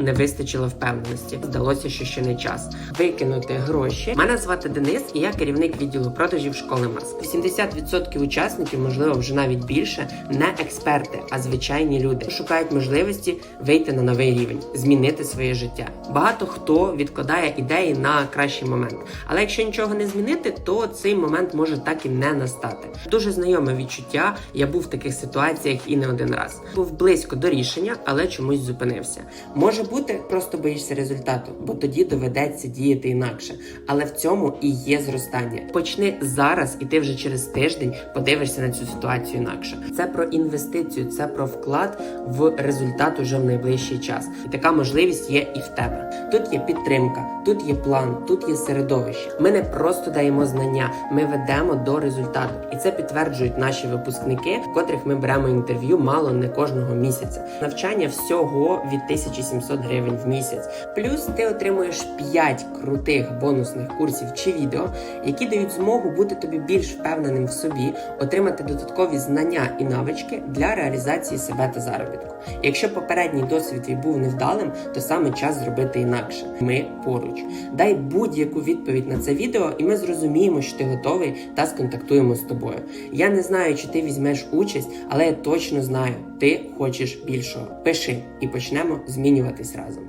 Не вистачило впевненості. Здалося, що ще не час викинути гроші. Мене звати Денис, і я керівник відділу продажів школи Маск. 70% учасників, можливо, вже навіть більше, не експерти, а звичайні люди шукають можливості вийти на новий рівень, змінити своє життя. Багато хто відкладає ідеї на кращий момент. Але якщо нічого не змінити, то цей момент може так і не настати. Дуже знайоме відчуття. Я був в таких ситуаціях і не один раз. Був близько до рішення, але чомусь зупинився. Може бути, просто боїшся результату, бо тоді доведеться діяти інакше. Але в цьому і є зростання. Почни зараз, і ти вже через тиждень подивишся на цю ситуацію інакше. Це про інвестицію, це про вклад в результат уже в найближчий час. І така можливість є і в тебе. Тут є підтримка, тут є план, тут є середовище. Ми не просто даємо знання, ми ведемо до результату, і це підтверджують наші випускники, котрих ми беремо інтерв'ю мало не кожного місяця. Навчання всього від 1700 гривень в місяць. Плюс ти отримуєш 5 крутих бонусних курсів чи відео, які дають змогу бути тобі більш впевненим в собі, отримати додаткові знання і навички для реалізації себе та заробітку. Якщо попередній досвід твій був невдалим, то саме час зробити інакше. Ми поруч. Дай будь-яку відповідь на це відео, і ми зрозуміємо, що ти готовий та сконтактуємо з тобою. Я не знаю, чи ти візьмеш участь, але я точно знаю, ти хочеш більшого. Пиши і почнемо змінюватись разом.